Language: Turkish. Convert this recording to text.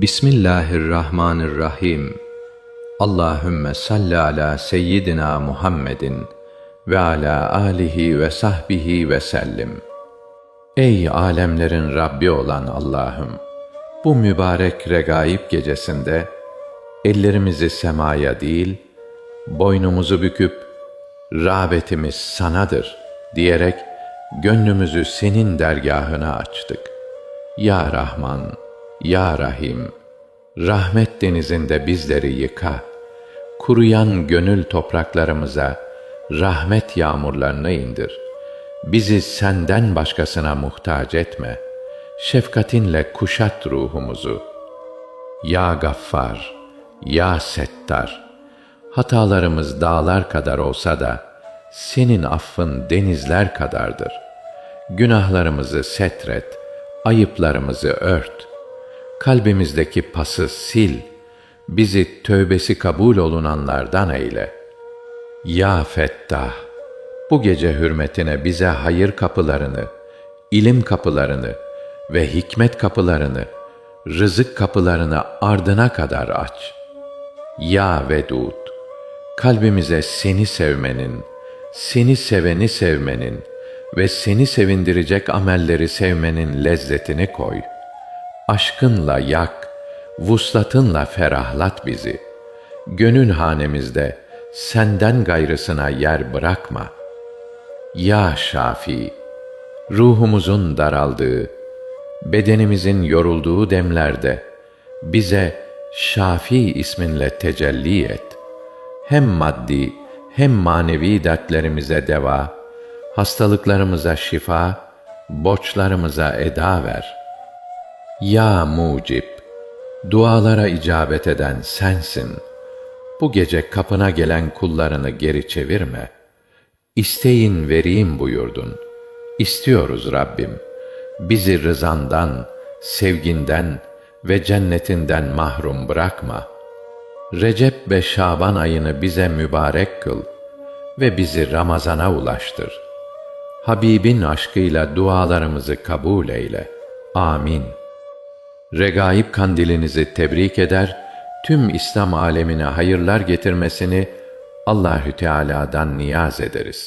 Bismillahirrahmanirrahim. Allahümme salli ala seyyidina Muhammedin ve ala alihi ve sahbihi ve sellim. Ey alemlerin Rabbi olan Allah'ım! Bu mübarek regaib gecesinde ellerimizi semaya değil, boynumuzu büküp rağbetimiz sanadır diyerek gönlümüzü senin dergahına açtık. Ya Rahman, Ya Rahim, rahmet denizinde bizleri yıka. Kuruyan gönül topraklarımıza rahmet yağmurlarını indir. Bizi senden başkasına muhtaç etme. Şefkatinle kuşat ruhumuzu. Ya Gaffar, Ya Settar, hatalarımız dağlar kadar olsa da, senin affın denizler kadardır. Günahlarımızı setret, ayıplarımızı ört. Kalbimizdeki pası sil, bizi tövbesi kabul olunanlardan eyle. Ya Fettah, bu gece hürmetine bize hayır kapılarını, ilim kapılarını ve hikmet kapılarını, rızık kapılarını ardına kadar aç. Ya Vedud, kalbimize seni sevmenin, seni seveni sevmenin ve seni sevindirecek amelleri sevmenin lezzetini koy. Aşkınla yak, vuslatınla ferahlat bizi. Gönül hanemizde senden gayrısına yer bırakma. Ya Şafi, ruhumuzun daraldığı, bedenimizin yorulduğu demlerde bize Şafi isminle tecelli et. Hem maddi hem manevi dertlerimize deva, hastalıklarımıza şifa, borçlarımıza eda ver. Ya Mucib, dualara icabet eden sensin. Bu gece kapına gelen kullarını geri çevirme. İsteyin vereyim buyurdun. İstiyoruz Rabbim. Bizi rızandan, sevginden ve cennetinden mahrum bırakma. Recep ve Şaban ayını bize mübarek kıl ve bizi Ramazana ulaştır. Habibin aşkıyla dualarımızı kabul eyle. Amin. Regaib kandilinizi tebrik eder, tüm İslam alemine hayırlar getirmesini Allahü Teala'dan niyaz ederiz.